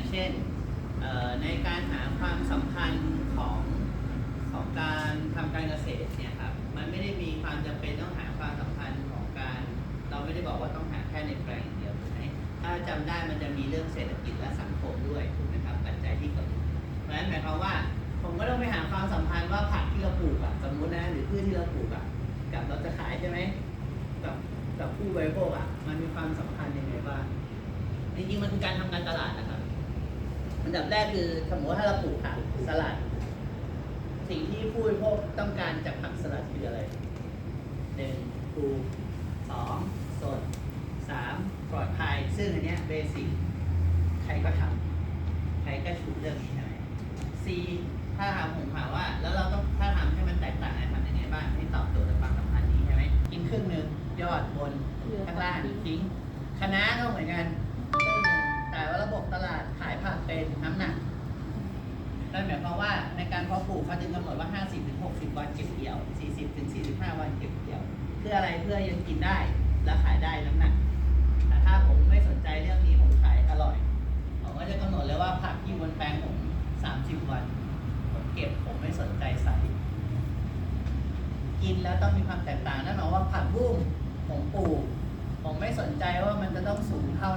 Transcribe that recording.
างเช่นในการหาความสำคัญของของการทำการเกษตรเนี่ยครับมันไม่ได้มีความจำเป็นต้องหาความสำคัญของการ เราไม่ได้บอกว่าต้องหาแค่ในแปลงเดียวถูกไหมถ้าจำได้มันจะมีเรื่องเศรษฐกิจและสังคมด้วยถูกไหมครับปัจจัยที่เกิดเพราะฉะนั้นหมายความว่าผมก็ต้องไปหาความสัมพันธ์ว่าผักที่เราปลูกอะสมมุตินะหรือพืชที่เราปลูกอะกับเราจะขายใช่ไหมกับกับผู้บริโภคอะมันมีความสัมพันธ์ยังไงบ้างจริงๆมันคือการทำการตลาดนะครับ อันดับแรกคือสมมติถ้าเราปลูกผักสลัด สิ่งที่ผู้บริโภคต้องการจากผักสลัดคืออะไรหนึ่งถูกสองสดสามปลอดภัย ซึ่งอันเนี้ยเบสิกใครก็ทำใครก็ชูเรื่องนี้ใช่ไหม C ถ้าถามผมถามว่า แล้วเราต้องถ้าทำให้มันแตกต่างเนี่ยทำยังไงบ้างให้ตอบโจทย์กับความสัมพันธ์นี้ใช่ไหมกินครึ่งหนึ่งยอดบนข้างล่างทิ้งคณะก็เหมือนกัน หมายความว่าในการเพาะปลูกเขาจึงกำหนดว่า 50ถึง60 วันเก็บเกี่ยว 40ถึง45 วันเก็บเกี่ยว เพื่ออะไรเพื่อยังกินได้และขายได้น้ำหนักแต่ถ้าผมไม่สนใจเรื่องนี้ผมขายอร่อยผมก็จะกำหนดเลยว่าผักที่บนแปลงผม 30 วันผมเก็บผมไม่สนใจใส่กินแล้วต้องมีความแตกต่างนั่นหมายว่าผักบุ้งผมปลูก ผมไม่สนใจว่ามันจะต้องสูงเท่า